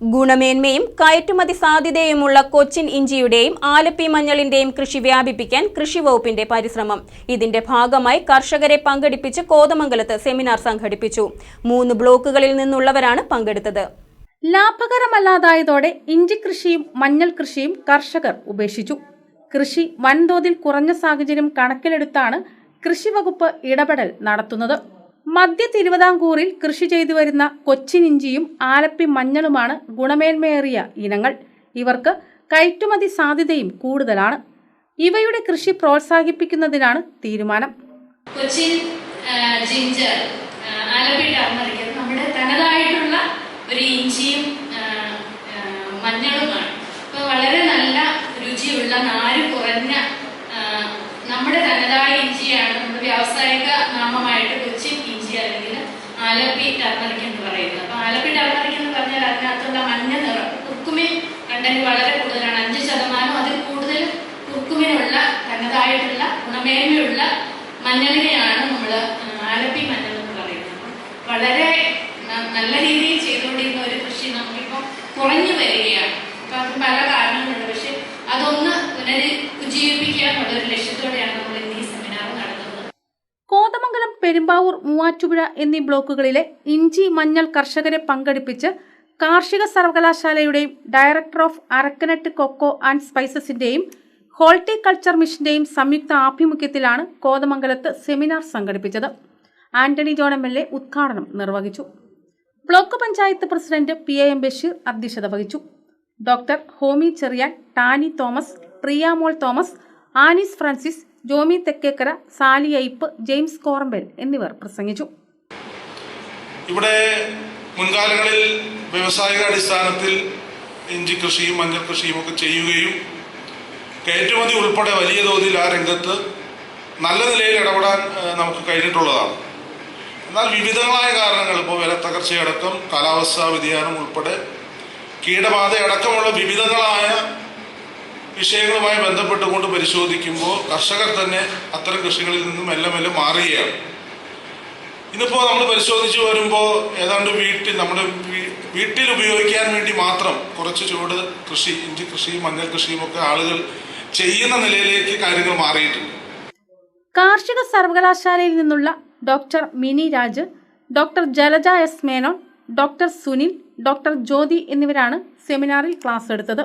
ഗുണമേന്മയും കയറ്റുമതി സാധ്യതയുമുള്ള കൊച്ചിൻ ഇഞ്ചിയുടെയും ആലപ്പി മഞ്ഞളിന്റെയും കൃഷി വ്യാപിപ്പിക്കാൻ കൃഷി വകുപ്പിന്റെ പരിശ്രമം. ഇതിന്റെ ഭാഗമായി കർഷകരെ പങ്കെടുപ്പിച്ച് കോതമംഗലത്ത് സെമിനാർ സംഘടിപ്പിച്ചു. മൂന്ന് ബ്ലോക്കുകളിൽ നിന്നുള്ളവരാണ് പങ്കെടുത്തത്. ലാഭകരമല്ലാതായതോടെ ഇഞ്ചി കൃഷിയും മഞ്ഞൾ കൃഷിയും കർഷകർ ഉപേക്ഷിച്ചു. കൃഷി വൻതോതിൽ കുറഞ്ഞ സാഹചര്യം കണക്കിലെടുത്താണ് കൃഷി വകുപ്പ് ഇടപെടൽ നടത്തുന്നത്. മധ്യ തിരുവിതാംകൂറിൽ കൃഷി ചെയ്തു വരുന്ന കൊച്ചിൻ ഇഞ്ചിയും ആലപ്പി മഞ്ഞളുമാണ് ഗുണമേന്മയേറിയ ഇനങ്ങൾ. ഇവർക്ക് കയറ്റുമതി സാധ്യതയും കൂടുതലാണ്. ഇവയുടെ കൃഷി പ്രോത്സാഹിപ്പിക്കുന്നതിനാണ് തീരുമാനം. കൊച്ചിൻ ജിഞ്ചർ ആലപ്പി ടർമറിക് നമ്മുടെ തനതായിട്ടുള്ള ഒരു ഇഞ്ചിയും മഞ്ഞളുമാണ്. അപ്പോൾ വളരെ നല്ല രുചിയുള്ള നാര് കുറഞ്ഞ നമ്മുടെ തനതായ ഇഞ്ചിയാണ് നമ്മുടെ വ്യാവസായിക നാമമായിട്ട് ആലപ്പി ടർമറിക് എന്ന് പറയുന്നത്. അപ്പോൾ ആലപ്പി ടർമറിക് എന്ന് പറഞ്ഞാൽ അതിനകത്തുള്ള മഞ്ഞ നിറം കുർക്കുമിൻ കണ്ടന്റ് വളരെ കൂടുതലാണ്. അഞ്ച് ശതമാനം അതിൽ കൂടുതൽ കുർക്കുമിനുള്ള തനതായിട്ടുള്ള ഗുണമേന്മയുള്ള മഞ്ഞളിനെയാണ് നമ്മൾ ആലപ്പി മഞ്ഞൾ എന്ന് പറയുന്നത്. വളരെ നല്ല രീതിയിൽ ചെയ്തുകൊണ്ടിരുന്ന ഒരു കൃഷി നമുക്കിപ്പോൾ കുറഞ്ഞു വരികയാണ്. അപ്പം പല കാരണങ്ങളുണ്ട്. പക്ഷെ അതൊന്ന് പുനരുജ്ജീവിപ്പിക്കുക എന്നുള്ള ഒരു ലക്ഷ്യത്തോടെയാണ് നമ്മൾ ഇന്ന് ഈ സെമിനാർ നടത്തുന്നത് കോതമംഗലം പെരുമ്പാവൂർ മൂവാറ്റുപുഴ എന്നീ ബ്ലോക്കുകളിലെ ഇഞ്ചി മഞ്ഞൾ കർഷകരെ പങ്കെടുപ്പിച്ച് കാർഷിക സർവകലാശാലയുടെയും director of arecanut cocoa and സ്പൈസസിന്റെയും horticulture മിഷന്റെയും സംയുക്ത ആഭിമുഖ്യത്തിലാണ് കോതമംഗലത്ത് സെമിനാർ സംഘടിപ്പിച്ചത്. Antony John M L A ഉദ്ഘാടനം നിർവഹിച്ചു. Block panchayat president P A M Basheer അധ്യക്ഷത വഹിച്ചു. ഡോക്ടർ ഹോമി ചെറിയാൻ ടാനി തോമസ് പ്രിയാമോൾ തോമസ് ആനിസ് ഫ്രാൻസിസ് ജോമി തെക്കേക്കര സാലി അയ്പ് ജെയിംസ് കോറമ്പൽ എന്നിവർ പ്രസംഗിച്ചു. ഇവിടെ മുൻകാലങ്ങളിൽ വ്യവസായിക അടിസ്ഥാനത്തിൽ ഇഞ്ചി കൃഷിയും മഞ്ഞൾ കൃഷിയും ഒക്കെ ചെയ്യുകയും കയറ്റുമതി ഉൾപ്പെടെ വലിയ തോതിൽ ആ രംഗത്ത് നല്ല നിലയിൽ ഇടപെടാൻ നമുക്ക് കഴിഞ്ഞിട്ടുള്ളതാണ്. എന്നാൽ വിവിധങ്ങളായ കാരണങ്ങൾ ഇപ്പോൾ വില തകർച്ചയടക്കം കാലാവസ്ഥാ വ്യതിയാനം ഉൾപ്പെടെ കീടബാധയടക്കമുള്ള വിവിധങ്ങളായ വിഷയങ്ങളുമായി ബന്ധപ്പെട്ടുകൊണ്ട് പരിശോധിക്കുമ്പോൾ കർഷകർ തന്നെ അത്തരം കൃഷികളിൽ നിന്നും മെല്ലെ മെല്ലെ മാറുകയാണ്. ഇന്നിപ്പോൾ നമ്മൾ പരിശോധിച്ച് വരുമ്പോൾ ഏതാണ്ട് വീട്ടിൽ നമ്മുടെ വീട്ടിൽ ഉപയോഗിക്കാൻ വേണ്ടി മാത്രം കുറച്ച് ചുവട് കൃഷി ഇഞ്ചി കൃഷിയും മഞ്ഞൾ കൃഷിയും ഒക്കെ ആളുകൾ ചെയ്യുന്ന നിലയിലേക്ക് കാര്യങ്ങൾ മാറിയിട്ടുണ്ട്. കാർഷിക സർവകലാശാലയിൽ നിന്നുള്ള doctor Mini Raj doctor Jalaja S Menon doctor Sunil doctor Jyothi എന്നിവരാണ് സെമിനാറിൽ ക്ലാസ് എടുത്തത്.